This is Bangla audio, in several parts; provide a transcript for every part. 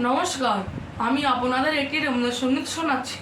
নমস্কার আমি আপনাদের একটি রবীন্দ্রসঙ্গীত শোনাচ্ছি।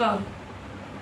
약간.